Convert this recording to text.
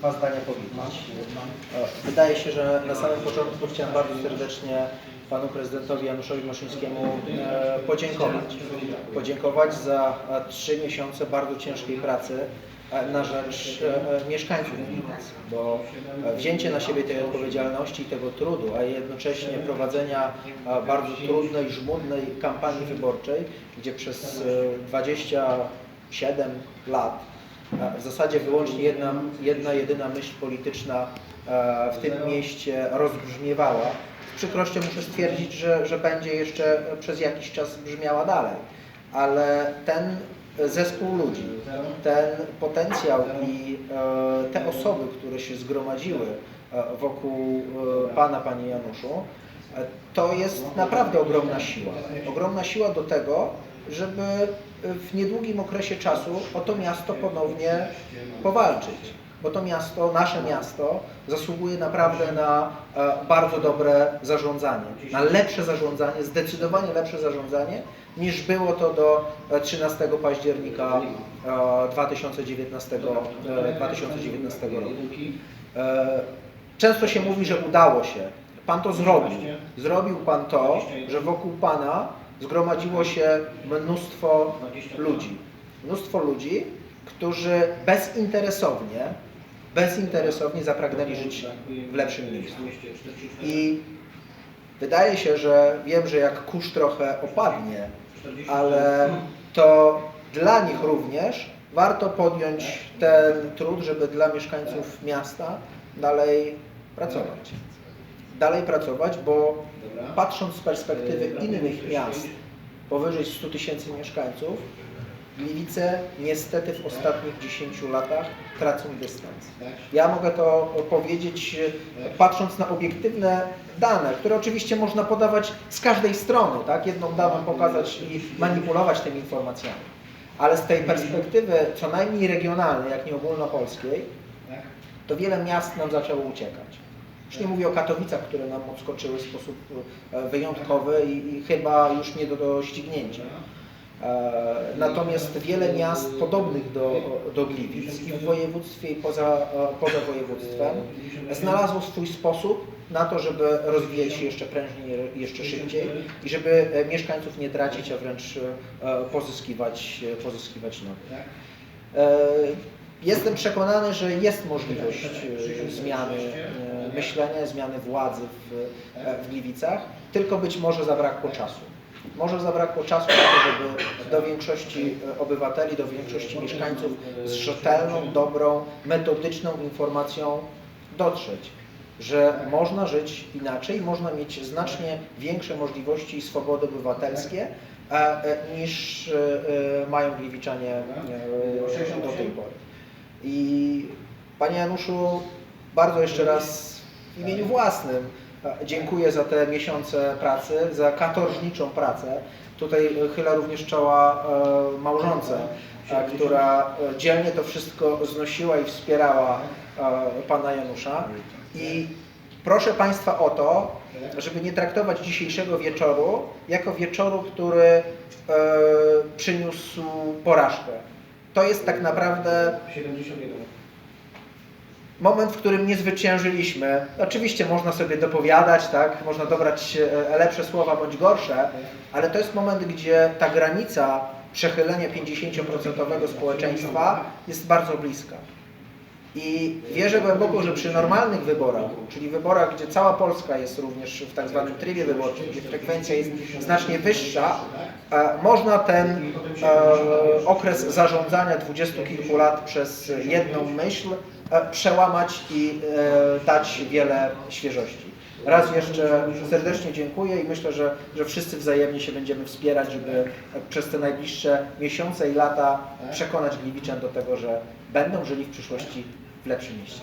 dwa zdania powiedzieć. Wydaje się, że na samym początku chciałem bardzo serdecznie panu prezydentowi Januszowi Moszyńskiemu e, podziękować. Podziękować za e, trzy miesiące bardzo ciężkiej pracy e, na rzecz mieszkańców Gliwic, bo wzięcie na siebie tej odpowiedzialności i tego trudu, a jednocześnie prowadzenia bardzo trudnej, żmudnej kampanii wyborczej, gdzie przez e, 27 lat w zasadzie wyłącznie jedna, jedna jedyna myśl polityczna e, w tym mieście rozbrzmiewała. Z przykrością muszę stwierdzić, że, że będzie jeszcze przez jakiś czas brzmiała dalej, ale ten zespół ludzi, ten potencjał i e, te osoby, które się zgromadziły e, wokół Pana, Panie Januszu, to jest naprawdę ogromna siła. Ogromna siła do tego, żeby w niedługim okresie czasu o to miasto ponownie powalczyć. Bo to miasto, nasze miasto, zasługuje naprawdę na e, bardzo dobre zarządzanie, na lepsze zarządzanie, zdecydowanie lepsze zarządzanie, niż było to do e, 13 października e, 2019, e, 2019 roku. E, Często się mówi, że udało się. Pan to zrobił. Zrobił Pan to, że wokół Pana zgromadziło się mnóstwo ludzi. Mnóstwo ludzi, którzy bezinteresownie, bezinteresownie zapragnęli żyć w lepszym miejscu. I wydaje się, że wiem, że jak kurz trochę opadnie, ale to dla nich również warto podjąć ten trud, żeby dla mieszkańców miasta dalej pracować. Dalej pracować, bo patrząc z perspektywy innych miast powyżej 100 tysięcy mieszkańców, Gliwice niestety w ostatnich 10 latach tracą dystans. Ja mogę to powiedzieć e, patrząc na obiektywne dane, które oczywiście można podawać z każdej strony, tak? Jedną daną pokazać i manipulować tymi informacjami. Ale z tej perspektywy co najmniej regionalnej, jak nie ogólnopolskiej, to wiele miast nam zaczęło uciekać. Już nie mówię o Katowicach, które nam odskoczyły w sposób e, wyjątkowy i, i chyba już nie do doścignięcia. E, Natomiast wiele miast podobnych do, do Gliwic i w województwie i poza, e, poza województwem znalazło swój sposób na to, żeby rozwijać się jeszcze prężniej, jeszcze szybciej i żeby mieszkańców nie tracić, a wręcz pozyskiwać, pozyskiwać nowych. Jestem przekonany, że jest możliwość e, zmiany e, myślenia, zmiany władzy w, e, w Gliwicach, tylko być może zabrakło czasu. Może zabrakło czasu na to, żeby do większości obywateli, do większości mieszkańców z rzetelną, dobrą, metodyczną informacją dotrzeć, że można żyć inaczej, można mieć znacznie większe możliwości i swobody obywatelskie niż mają Gliwiczanie do tej pory. I Panie Januszu, bardzo jeszcze raz w imieniu własnym e, dziękuję za te miesiące pracy, za katorżniczą pracę. Tutaj chylę również czoła e, małżonce, e, która e, dzielnie to wszystko znosiła i wspierała Pana Janusza. I proszę Państwa o to, żeby nie traktować dzisiejszego wieczoru jako wieczoru, który przyniósł porażkę. To jest tak naprawdę 71. moment, w którym nie zwyciężyliśmy. Oczywiście można sobie dopowiadać, tak? Można dobrać e, lepsze słowa bądź gorsze, ale to jest moment, gdzie ta granica przechylenia 50% społeczeństwa jest bardzo bliska. I wierzę głęboko, że przy normalnych wyborach, czyli wyborach, gdzie cała Polska jest również w tak zwanym trybie wyborczym, gdzie frekwencja jest znacznie wyższa, e, można ten e, okres zarządzania dwudziestu kilku lat przez jedną myśl e, przełamać i dać wiele świeżości. Raz jeszcze serdecznie dziękuję i myślę, że, że wszyscy wzajemnie się będziemy wspierać, żeby przez te najbliższe miesiące i lata przekonać Gliwiczan do tego, że będą żyli w przyszłości w lepszym mieście.